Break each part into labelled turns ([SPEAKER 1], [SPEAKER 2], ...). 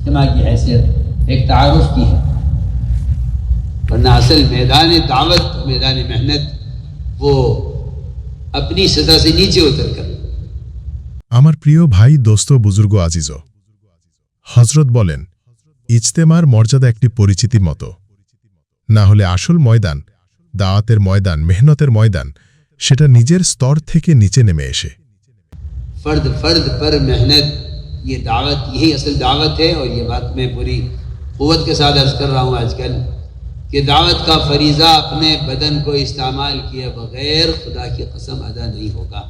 [SPEAKER 1] इज्तमा की हैसियत एक तारुफ की है वरना असल मैदान दावत मैदान मेहनत वो अपनी सजा से नीचे उतर कर
[SPEAKER 2] আমার প্রিয় ভাই দোস্ত বুজুর্গ আজিজ হজরত বলেন ইজতেমার মর্যাদা একটি পরিচিতির মতো না হলে আসল ময়দান দাওয়াতের ময়দান মেহনতের ময়দান সেটা নিজের স্তর থেকে নিচে নেমে এসে
[SPEAKER 1] फ़र्द फ़र्द یہ دعوت، یہی اصل دعوت ہے اور یہ بات میں پوری قوت کے ساتھ عرض کر رہا ہوں آج کل کہ دعوت کا فریضہ اپنے بدن کو استعمال کیے بغیر خدا کی قسم ادا نہیں ہوگا۔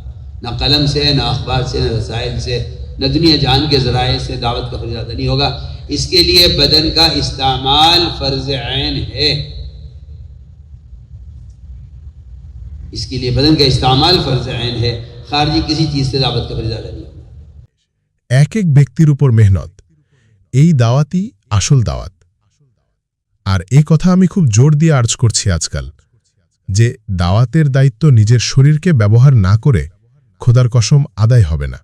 [SPEAKER 1] نہ قلم سے، نہ اخبار سے، نہ رسائل سے، نہ دنیا جان کے ذرائع سے دعوت کا فریضہ ادا نہیں ہوگا۔ اس کے لیے بدن کا استعمال فرض عین ہے۔ اس کے لیے بدن کا استعمال فرض عین ہے۔ خارجی کسی چیز سے دعوت کا فریضہ ادا نہیں
[SPEAKER 2] এক এক ব্যক্তির উপর মেহনত। এই দাওয়াতই আসল দাওয়াত। আর এই কথা আমি খুব জোর দিয়ে আর্জ করছি আজকাল, যে দাওয়াতের দায়িত্ব নিজের শরীরকে ব্যবহার না করে খোদার কসম আদায় হবে না।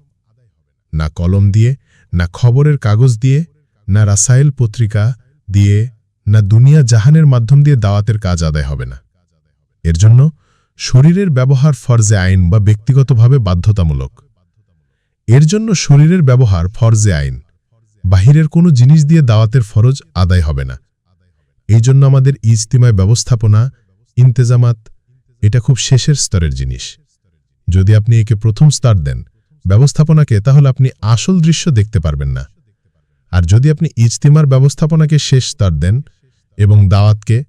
[SPEAKER 2] না কলম দিয়ে, না খবরের কাগজ দিয়ে, না রাসায়েল পত্রিকা দিয়ে, না দুনিয়া জাহানের মাধ্যম দিয়ে দাওয়াতের কাজ আদায় হবে না। এর জন্য শরীরের ব্যবহার ফরজে আইন বা ব্যক্তিগতভাবে বাধ্যতামূলক। এর জন্য শরীরের ব্যবহার ফরজে আইন। বাহিরের কোনো জিনিস দিয়ে দাওয়াতের ফরজ আদায় হবে না। এই জন্য আমাদের ইজতিমায় ব্যবস্থাপনা, ইন্তেজামাত, এটা খুব শেষের স্তরের জিনিস। যদি আপনি একে প্রথম স্তর দেন ব্যবস্থাপনাকে, তাহলে আপনি আসল দৃশ্য দেখতে পারবেন না। আর যদি আপনি ইজতিমার ব্যবস্থাপনাকে শেষ স্তর দেন এবং দাওয়াতকে,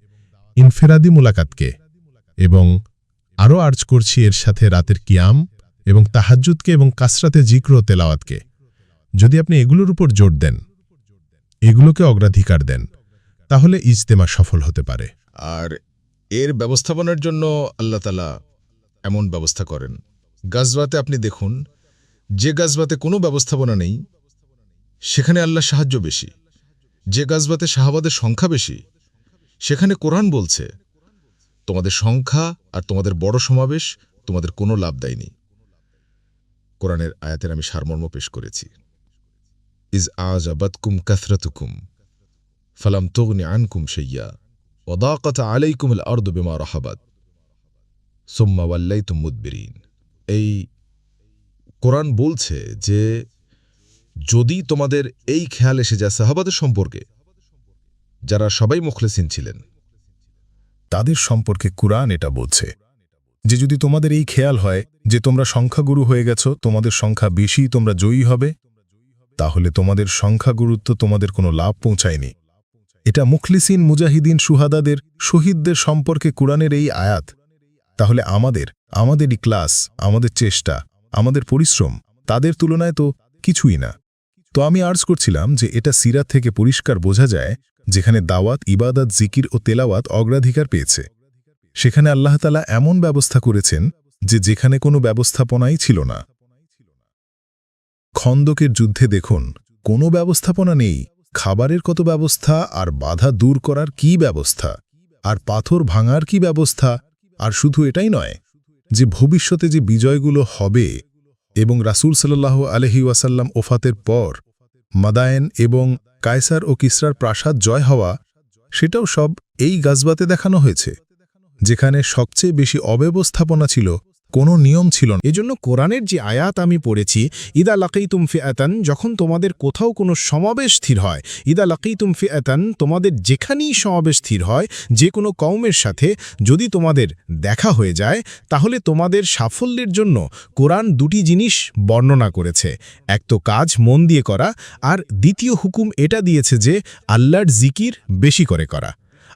[SPEAKER 2] ইনফেরাদি মুলাকাতকে এবং আরও আর্জ করছি এর সাথে রাতের কিয়াম এবং তাহাজ্জুদকে এবং কাসরাতে জিক্র তেলাওয়াতকে। যদি আপনি এগুলোর উপর জোর দেন, এগুলোকে অগ্রাধিকার দেন, তাহলে ইজতেমা সফল হতে পারে।
[SPEAKER 3] আর এর ব্যবস্থাপনার জন্য আল্লাহ তালা এমন ব্যবস্থা করেন। গাজবাতে আপনি দেখুন, যে গাজবাতে কোনো ব্যবস্থাপনা নেই, সেখানে আল্লাহ সাহায্য বেশি। যে গাজবাতে শাহাবাদের সংখ্যা বেশি, সেখানে কোরআন বলছে, তোমাদের সংখ্যা আর তোমাদের বড় সমাবেশ তোমাদের কোনো লাভ দেয়নি। কোরআনের আয়াতের আমি সারমর্ম পেশ করেছি। ইজ আজ আবাদকুম কাথরাতুকুম ফালাম তগ্নি আনকুম শৈয়া ওদাকত আলাইকুম আল আর্দ বিমা রাহাবাদ সোম্মা ওয়াল্লাইতুম মুদবিরিন। এই কোরআন বলছে যে, যদি তোমাদের এই খেয়াল এসে যায় সাহাবাদের সম্পর্কে, যারা সবাই মুখলেসিন ছিলেন,
[SPEAKER 2] তাদের সম্পর্কে কুরআন এটা বলছে। যে যদি তোমাদের এই খেয়াল হয় যে তোমরা সংখ্যাগুরু হয়ে গেছ, তোমাদের সংখ্যা বেশি, তোমরা জয়ী হবে, তাহলে তোমাদের সংখ্যাগুরুত্ব তোমাদের কোনো লাভ পৌঁছায়নি। এটা মুখলিসিন মুজাহিদিন সুহাদাদের, শহীদদের সম্পর্কে কুরআনের এই আয়াত। তাহলে আমাদের আমাদের ক্লাস, আমাদের চেষ্টা, আমাদের পরিশ্রম, তাদের তুলনায় তো কিছুই না। তো আমি আর্জ করছিলাম যে এটা সিরাত থেকে পরিষ্কার বোঝা যায়, যেখানে দাওয়াত, ইবাদত, জিকির ও তেলাওয়াত অগ্রাধিকার পেয়েছে। সেখানে আল্লাহ আল্লাহতালা এমন ব্যবস্থা করেছেন যে যেখানে কোনো ব্যবস্থাপনাই ছিল না। খন্দকের যুদ্ধে দেখুন, কোনো ব্যবস্থাপনা নেই। খাবারের কত ব্যবস্থা, আর বাধা দূর করার কি ব্যবস্থা? আর পাথর ভাঙার কি ব্যবস্থা? আর শুধু এটাই নয়, যে ভবিষ্যতে যে বিজয়গুলো হবে এবং রাসূল সাল্লাহ আলহি ওয়াসাল্লাম ওফাতের পর মাদায়েন এবং কায়সার ও কিসরার প্রাসাদ জয় হওয়া, সেটাও সব এই গাজবাতে দেখানো হয়েছে। যেখানে সবচেয়ে বেশি অব্যবস্থাপনা ছিল, কোনো নিয়ম ছিল না।
[SPEAKER 4] এজন্য কোরআনের যে আয়াত আমি পড়েছি, ইদা লাকাই তুমফি আতান যখন তোমাদের কোথাও কোনো সমাবেশ স্থির হয়, ইদা লাকাই তুমফি আতান তোমাদের যেখানেই সমাবেশ স্থির হয়, যে কোনো কৌমের সাথে যদি তোমাদের দেখা হয়ে যায়, তাহলে তোমাদের সাফল্যের জন্য কোরআন দুটি জিনিস বর্ণনা করেছে। এক তো কাজ মন দিয়ে করা, আর দ্বিতীয় হুকুম এটা দিয়েছে যে, আল্লাহর জিকির বেশি করে করা।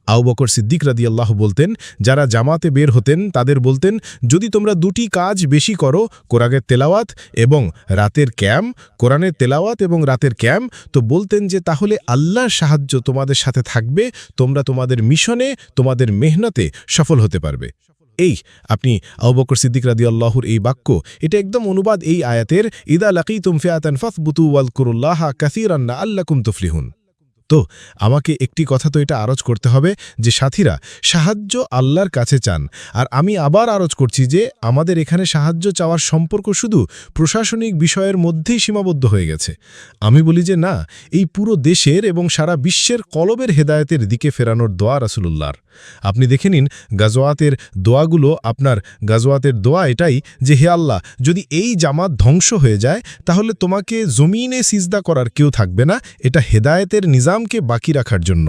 [SPEAKER 4] আউ বকর সিদ্দিক রাদিয়াল্লাহ বলতেন, যারা জামাতে বের হতেন, তাদের বলতেন, যদি তোমরা দুটি কাজ বেশি করো, কোরআনের তেলাওয়াত এবং রাতের ক্যাম, কোরআনের তেলাওয়াত এবং রাতের ক্যাম, তো বলতেন যে তাহলে আল্লাহর সাহায্য তোমাদের সাথে থাকবে, তোমরা তোমাদের মিশনে, তোমাদের মেহনতে সফল হতে পারবে। এই আপনি আউবকর সিদ্দিক রাদি আল্লাহর এই বাক্য, এটা একদম অনুবাদ এই আয়াতের, ইদা লাকি তুমফিয়াতান ফাসবুতু ওয়াল কুরুল্লাহা কাসিরান্না আল্লাকুম তুফলিহুন। তো আমাকে একটি কথা তো এটা আরজ করতে হবে যে সাথীরা, সাহায্য আল্লাহর কাছে চান। আর আমি আবার আরজ করছি যে আমাদের এখানে সাহায্য চাওয়ার সম্পর্ক শুধু প্রশাসনিক বিষয়ের মধ্যেই সীমাবদ্ধ হয়ে গেছে। আমি বলি যে না, এই পুরো দেশের এবং সারা বিশ্বের কলবের হেদায়তের দিকে ফেরানোর দোয়া রাসুলুল্লাহর। আপনি দেখে নিন গাজোয়াতের দোয়াগুলো, আপনার গাজোয়াতের দোয়া এটাই যে, হে আল্লাহ, যদি এই জামাত ধ্বংস হয়ে যায়, তাহলে তোমাকে জমিনে সিজদা করার কেউ থাকবে না। এটা হেদায়েতের নিজামকে বাকি রাখার জন্য।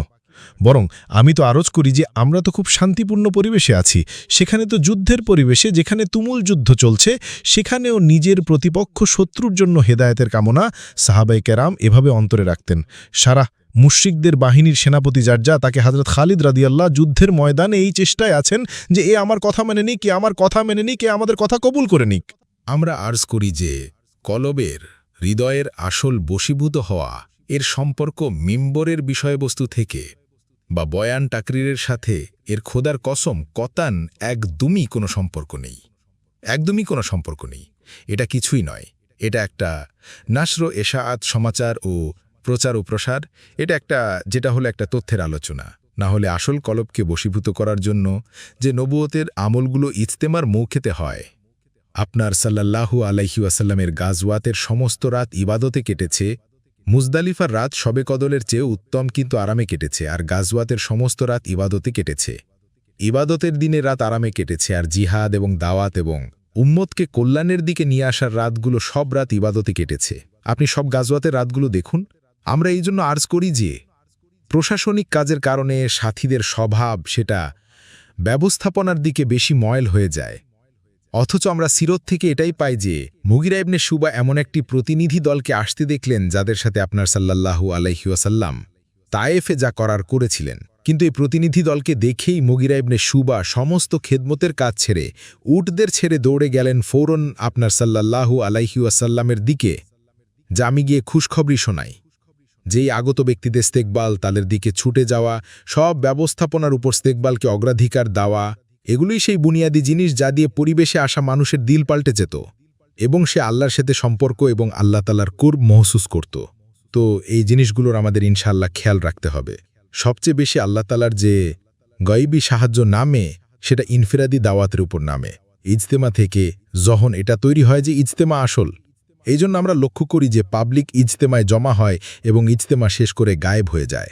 [SPEAKER 4] বরং আমি তো আরজ করি যে আমরা তো খুব শান্তিপূর্ণ পরিবেশে আছি। সেখানে তো যুদ্ধের পরিবেশে যেখানে তুমুল যুদ্ধ চলছে, সেখানেও নিজের প্রতিপক্ষ শত্রুর জন্য হেদায়তের কামনা সাহাবাই কেরাম এভাবে অন্তরে রাখতেন। সারা মুশ্রিকদের বাহিনীর সেনাপতি যার্জা তাকে হজরত খালিদ রাদিয়াল্লাহ যুদ্ধের ময়দানে এই চেষ্টায় আছেন যে এ আমার কথা মেনে নিক কে আমার কথা মেনে নিক কে আমাদের কথা কবুল করে নিক।
[SPEAKER 5] আমরা আর্জ করি যে কলবের হৃদয়ের আসল বশীভূত হওয়া এর সম্পর্ক মিম্বরের বিষয়বস্তু থেকে বা বয়ান টাকরিরের সাথে এর খোদার কসম, কতান একদমই কোনো সম্পর্ক নেই। একদমই কোনো সম্পর্ক নেই। এটা কিছুই নয়। এটা একটা নাসর এশাআত সমাচার ও প্রচার ও প্রসার। এটা একটা, যেটা হলো একটা তথ্যের আলোচনা। না হলে আসল কলবকে বশীভূত করার জন্য যে নবুয়তের আমলগুলো ইজতেমার মৌখেতে হয়। আপনার সাল্লাল্লাহু আলাইহি ওয়াসাল্লামের গাজওয়াতের সমস্ত রাত ইবাদতে কেটেছে মুজদালিফার রাত শবে কদলের চেয়ে উত্তম কিন্তু আরামে কেটেছে, আর গাজওয়াতের সমস্ত রাত ইবাদতে কেটেছে। ইবাদতের দিনে রাত আরামে কেটেছে, আর জিহাদ এবং দাওয়াত এবং উম্মতকে কল্যাণের দিকে নিয়ে আসার রাতগুলো সব রাত ইবাদতে কেটেছে। আপনি সব গাজওয়াতের রাতগুলো দেখুন। আমরা এই জন্য আর্জ করি যে, প্রশাসনিক কাজের কারণে সাথীদের স্বভাব সেটা ব্যবস্থাপনার দিকে বেশি ময়ল হয়ে যায়। অথচ আমরা সিরত থেকে এটাই পাই যে, মুগিরা ইবনে সুবা এমন একটি প্রতিনিধি দলকে আসতে দেখলেন যাদের সাথে আপনার সাল্লাল্লাহু আলাইহিউসাল্লাম তায়েফে যা করার করেছিলেন। কিন্তু এই প্রতিনিধি দলকে দেখেই মুগিরা ইবনে সুবা সমস্ত খেদমতের কাজ ছেড়ে, উটদের ছেড়ে দৌড়ে গেলেন ফৌরন আপনার সাল্লাল্লাহু আলাইহিউসাল্লামের দিকে। যা আমি গিয়ে খুশখবরি শোনাই যেই আগত ব্যক্তিদের স্তেকবাল তাদের দিকে ছুটে যাওয়া, সব ব্যবস্থাপনার উপর স্তেকবালকে অগ্রাধিকার দেওয়া এগুলোই সেই বুনিয়াদি জিনিস যা দিয়ে পরিবেশে আসা মানুষের দিল পাল্টে যেত এবং সে আল্লাহর সাথে সম্পর্ক এবং আল্লাহ তালার কুর মহসুস করত। তো এই জিনিসগুলোর আমাদের ইনশাআল্লাহ খেয়াল রাখতে হবে। সবচেয়ে বেশি আল্লাহ তালার যে গয়বী সাহায্য নামে, সেটা ইনফিরাদি দাওয়াতের উপর নামে। ইজতেমা থেকে যখন এটা তৈরি হয় যে ইজতেমা আসল এই জন্য আমরা লক্ষ্য করি যে পাবলিক ইজতেমায় জমা হয় এবং ইজতেমা শেষ করে গায়েব হয়ে যায়।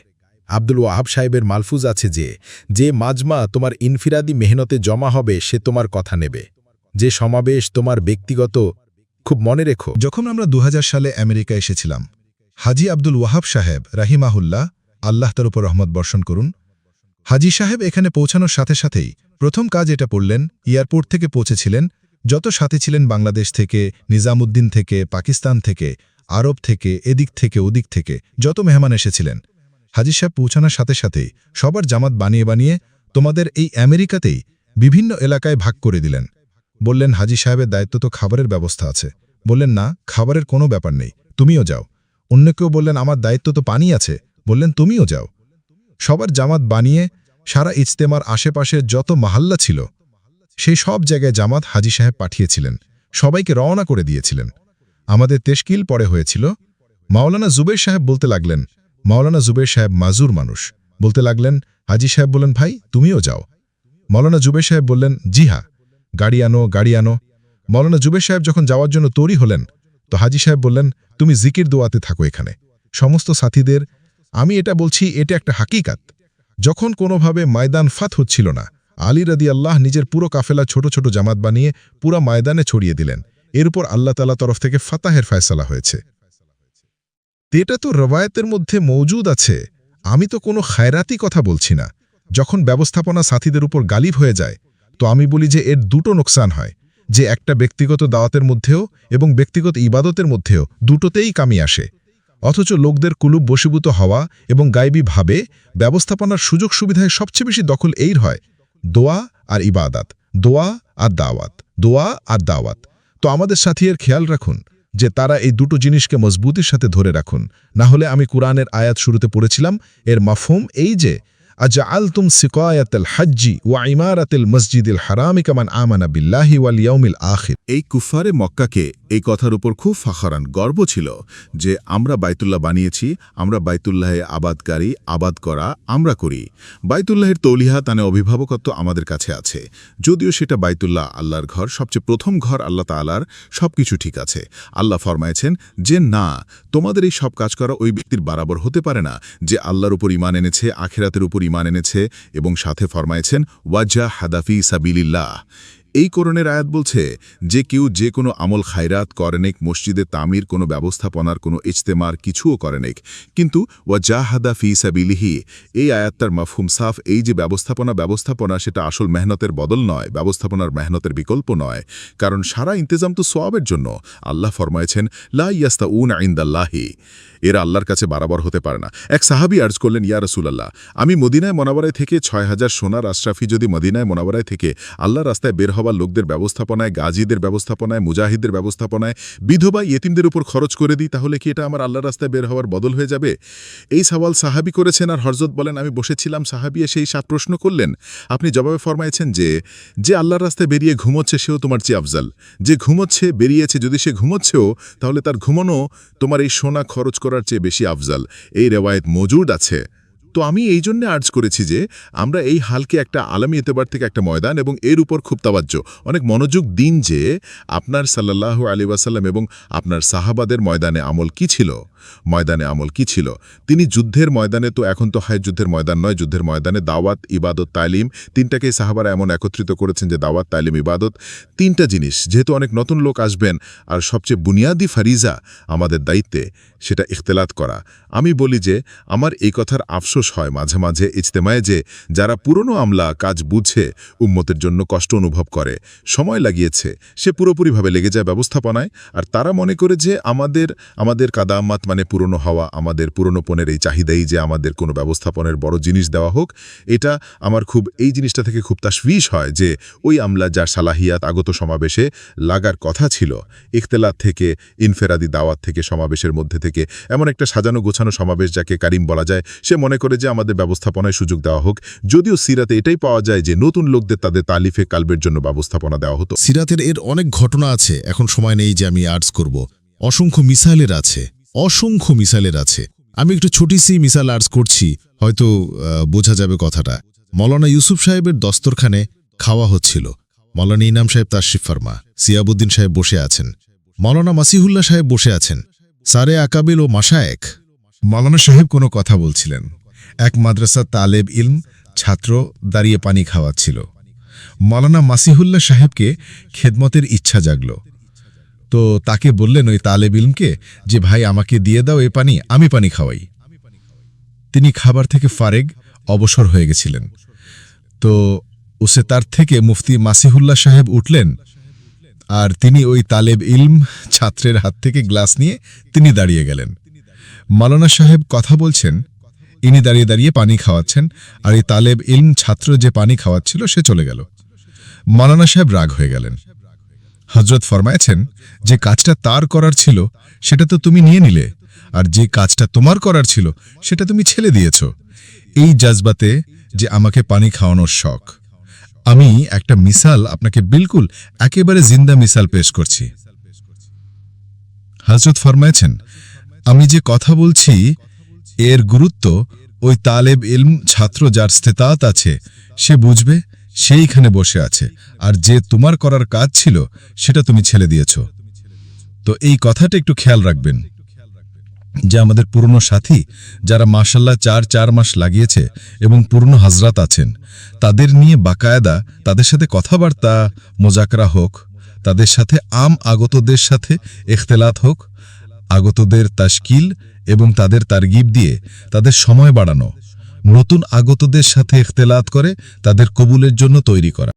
[SPEAKER 5] আব্দুল ওয়াহাব সাহেবের মালফুজ আছে যে যে মাজমা তোমার ইনফিরাদি মেহনতে জমা হবে, সে তোমার কথা নেবে। যে সমাবেশ তোমার ব্যক্তিগত, খুব মনে রেখো।
[SPEAKER 2] যখন আমরা দু হাজার সালে আমেরিকা এসেছিলাম, হাজি আব্দুল ওয়াহাব সাহেব, রাহিমাহুল্লাহ, আল্লাহ তার উপর রহমত বর্ষণ করুন। হাজি সাহেব এখানে পৌঁছানোর সাথে সাথেই প্রথম কাজ এটা পড়লেন, এয়ারপোর্ট থেকে পৌঁছেছিলেন, যত সাথে ছিলেন বাংলাদেশ থেকে, নিজামুদ্দিন থেকে, পাকিস্তান থেকে, আরব থেকে, এদিক থেকে, ওদিক থেকে, যত মেহমান এসেছিলেন। হাজি সাহেব পৌঁছানোর সাথে সাথেই সবার জামাত বানিয়ে বানিয়ে তোমাদের এই আমেরিকাতেই বিভিন্ন এলাকায় ভাগ করে দিলেন। বললেন, হাজি সাহেবের দায়িত্ব তো খাবারের ব্যবস্থা আছে। বললেন, না, খাবারের কোনো ব্যাপার নেই, তুমিও যাও। অন্য কেউ বললেন, আমার দায়িত্ব তো পানি আছে। বললেন, তুমিও যাও। সবার জামাত বানিয়ে সারা ইজতেমার আশেপাশের যত মাহাল্লা ছিল, সেই সব জায়গায় জামাত হাজি সাহেব পাঠিয়েছিলেন। সবাইকে রওনা করে দিয়েছিলেন। আমাদের তেশকিল পরে হয়েছিল। মাওলানা জুবের সাহেব বলতে লাগলেন মাওলানা জুবের সাহেব মাজুর মানুষ। বলতে লাগলেন, হাজি সাহেব বললেন, ভাই, তুমিও যাও। মৌলানা জুবের সাহেব বললেন, জি হ্যাঁ গাড়ি আনো গাড়ি আনো। মৌলানা জুবের সাহেব যখন যাওয়ার জন্য তৈরি হলেন, তো হাজি সাহেব বললেন, তুমি জিকির দোয়াতে থাকো এখানে। সমস্ত সাথীদের, আমি এটা বলছি, এটা একটা হাকিকাত। যখন কোনোভাবে ময়দান ফাত হচ্ছিল না, আলী রাদি আল্লাহ নিজের পুরো কাফেলা ছোট ছোট জামাত বানিয়ে পুরা ময়দানে ছড়িয়ে দিলেন। এর উপর আল্লাহ তালা তরফ থেকে ফাতাহের ফয়সালা হয়েছে। এটা তো রবায়তের মধ্যে মৌজুদ আছে। আমি তো কোনো খায়রাতি কথা বলছি না। যখন ব্যবস্থাপনা সাথীদের উপর গালিব হয়ে যায়, তো আমি বলি যে এর দুটো নোকসান হয়। যে একটা ব্যক্তিগত দাওয়াতের মধ্যেও এবং ব্যক্তিগত ইবাদতের মধ্যেও দুটোতেই কামি আসে। অথচ লোকদের কুলুপ বশীভূত হওয়া এবং গাইবী ভাবে ব্যবস্থাপনার সুযোগ সুবিধায় সবচেয়ে বেশি দখল এইর হয়। দোয়া আর ইবাদাত। দোয়া আর দাওয়াত। দোয়া আর দাওয়াত। তো আমাদের সাথী এর খেয়াল রাখুন যে তারা এই দুটো জিনিসকে মজবুতির সাথে ধরে রাখুন। না হলে আমি কোরআনের আয়াত শুরুতে পড়েছিলাম, এর মাফুম এই যে আজা আল তুম হাজ্জি ওয়া ইমারাতিল মসজিদিল হারামিকামান আমানা বিল্লাহি ওয়াল ইয়াউমিল আখির।
[SPEAKER 6] এই কুফারে মক্কাকে
[SPEAKER 2] এই কথার উপর খুব ফাখরান, গর্ব ছিল যে আমরা বাইতুল্লাহ বানিয়েছি, আমরা বাইতুল্লাহে আবাদকারী, আবাদ করা আমরা করি। বাইতুল্লাহের তৌলিহা, তানে অভিভাবকত্ব আমাদের কাছে আছে। যদিও সেটা বাইতুল্লাহ আল্লাহর ঘর, সবচেয়ে প্রথম ঘর আল্লাহ তালার সব কিছু ঠিক আছে। আল্লাহ ফরমায়েছেন যে, না, তোমাদের এই সব কাজ করা ওই ব্যক্তির বরাবর হতে পারে না, যে আল্লাহর উপর ইমান এনেছে, আখেরাতের উপর ইমান এনেছে এবং সাথে ফরমায়েছেন, ওয়াজা হাদাফি সাবিলিল্লাহ। এই করণের আয়াত বলছে যে কেউ যে কোনো আমল খায়রাত করেনেক মসজিদে তামির কোনো ব্যবস্থাপনার কোনো ইজতেমার কিছুও করেনেক কিন্তু ওয়া জাহাদা ফি সাবিলিহি, এই আয়াতটার মাফহুম সাফ এই যে ব্যবস্থাপনা ব্যবস্থাপনা সেটা আসল মেহনতের বদল নয়, ব্যবস্থাপনার মেহনতের বিকল্প নয়। কারণ সারা ইন্তেজাম তো সোয়াবের জন্য। আল্লাহ ফরমায়েছেন, লা ইয়াস্তা উন আইন্দাল্লাহি এরা আল্লাহর কাছে বারাবার হতে পারে না। এক সাহাবি আর্জ করলেন, ইয়া রসুলাল্লাহ, আমি মদিনায় মনাবারায় থেকে ছয় হাজার সোনার আশরাফি যদি মদিনায় মনাবারায় থেকে আল্লাহ রাস্তায় বের লোকদের ব্যবস্থাপনায়, গাজীদের ব্যবস্থাপনায় মুজাহিদের ব্যবস্থাপনায় বিধবা ইয়েতিমদের উপর খরচ করে দিই, তাহলে কি এটা আমার আল্লাহ রাস্তায় বের হওয়ার বদল হয়ে যাবে? এই সওয়াল সাহাবি করেছেন আর হরজত বলেন, আমি বসেছিলাম, সাহাবি এসে এই সাত প্রশ্ন করলেন। আপনি জবাবে ফরমাইছেন যে যে আল্লাহর রাস্তায় বেরিয়ে ঘুমোচ্ছে সেও তোমার চেয়ে আফজাল। যে ঘুমোচ্ছে, বেরিয়েছে, যদি সে ঘুমোচ্ছেও, তাহলে তার ঘুমানো তোমার এই সোনা খরচ করার চেয়ে বেশি আফজাল। এই রেওয়ায়ত মজুদ আছে। তো আমি এই জন্যে আর্জ করেছি যে আমরা এই হালকে একটা আলামী এতেবার থেকে একটা ময়দান এবং এর উপর খুব তাবাজ্য অনেক মনোযোগ দিন যে আপনার সাল্লাহ আলী ওয়াসাল্লাম এবং আপনার সাহাবাদের ময়দানে আমল কি ছিল? ময়দানে আমল কি ছিল? তিনি যুদ্ধের ময়দানে তো এখন তো হায় যুদ্ধের ময়দান নয়, যুদ্ধের ময়দানে দাওয়াত, ইবাদত, তালিম তিনটাকেই সাহাবারা এমন একত্রিত করেছেন যে দাওয়াত, তালিম, ইবাদত তিনটা জিনিস। যেহেতু অনেক নতুন লোক আসবেন, আর সবচেয়ে বুনিয়াদি ফারিজা আমাদের দায়িত্বে, সেটা ইখতলাত করা। আমি বলি যে, আমার এই কথার আফসোস হয় মাঝে মাঝে ইজতেমায় যে, যারা পুরনো আমলা, কাজ বুঝে, উম্মতের জন্য কষ্ট অনুভব করে, সময় লাগিয়েছে, সে পুরোপুরিভাবে লেগে যায় ব্যবস্থাপনায়, আর তারা মনে করে যে, আমাদের আমাদের কাদামাত মানে পুরনো হওয়া, আমাদের পুরনো পণের এই চাহিদাই যে আমাদের কোনো ব্যবস্থাপনের বড় জিনিস দেওয়া হোক, এটা আমার খুব, এই জিনিসটা থেকে খুব তাসবিশ হয় যে ওই আমলা যার সালাহিয়াত আগত সমাবেশে লাগার কথা ছিল, ইখতলাত থেকে, ইনফেরাদি দাওয়াত থেকে, সমাবেশের মধ্যে থেকে, এমন একটা সাজানো গোছানো সমাবেশ যাকে কারিম বলা যায়, সে মনে করে যে আমাদের ব্যবস্থাপনায় সুযোগ দেওয়া হোক। যদিও সিরাতে এটাই পাওয়া যায় যে নতুন লোকদের তাদের তালিফে কালবের জন্য ব্যবস্থাপনা দেওয়া হতো।
[SPEAKER 7] সিরাতের এর অনেক ঘটনা আছে, এখন সময় নেই যে আমি আর্টস করব। অসংখ্য মিসাইলের আছে। অসংখ্য মিসাইলের আছে। আমি একটু ছোটিসি মিসাইল আর্টস করছি, হয়তো বোঝা যাবে কথাটা। মৌলানা ইউসুফ সাহেবের দস্তরখানে খাওয়া হচ্ছিল। মৌলানা ইনাম সাহেব তাশরিফ ফার্মা, সিয়াবুদ্দিন সাহেব বসে আছেন। মৌলানা মাসিহুল্লাহ সাহেব বসে আছেন। সারে আকাবিল ও মাসায়েক মৌলানা সাহেব কোনো কথা বলছিলেন। এক মাদ্রাসা তালেব ইলম ছাত্র দাঁড়িয়ে পানি খাওয়াচ্ছিল। মৌলানা মাসিহুল্লাহ সাহেবকে খেদমতের ইচ্ছা জাগল। তো তাকে বললেন ওই তালেব ইলমকে যে, ভাই, আমাকে দিয়ে দাও এ পানি, আমি পানি খাওয়াই। তিনি খাবার থেকে ফারেগ অবসর হয়ে গেছিলেন। তো উসে তার থেকে মুফতি মাসিহুল্লাহ সাহেব উঠলেন আর তিনি ওই তালেব ইলম ছাত্রের হাত থেকে গ্লাস নিয়ে তিনি দাঁড়িয়ে গেলেন। মালানা সাহেব কথা বলছেন, ইনি দাঁড়িয়ে দাঁড়িয়ে পানি খাওয়াচ্ছেন আর এই তালেব ইলম ছাত্র যে পানি খাওয়াচ্ছিল সে চলে গেল। মালানা সাহেব রাগ হয়ে গেলেন। হজরত ফরমায়েছেন যে কাজটা তার করার ছিল, সেটা তো তুমি নিয়ে নিলে। আর যে কাজটা তোমার করার ছিল, সেটা তুমি ছেলে দিয়েছ। এই জাজবাতে যে আমাকে পানি খাওয়ানোর শখ। আমি একটা মিসাল আপনাকে বিলকুল একেবারে জিন্দা মিসাল পেশ করছি। হজরত ফরমায়েছেন, আমি যে কথা বলছি, এর গুরুত্ব ওই তালেব ইলম ছাত্র যার স্থিতাত আছে, সে বুঝবে? সেইখানে বসে আছে। আর যে তোমার করার কাজ ছিল, সেটা তুমি ছেলে দিয়েছ। তো এই কথাটা একটু খেয়াল রাখবেন। যে আমাদের পুরনো সাথী, যারা মাসাল্লাহ চার চার মাস লাগিয়েছে এবং পুরনো হাজরাত আছেন, তাদের নিয়ে বাকায়দা তাদের সাথে কথাবার্তা, মোজাকরা হোক, তাদের সাথে আম আগতদের সাথে এখতেলাত হোক, আগতদের তাশকিল এবং তাদের তারগিব দিয়ে তাদের সময় বাড়ানো। নতুন আগতদের সাথে এখতেলাত করে তাদের কবুলের জন্য তৈরি করা।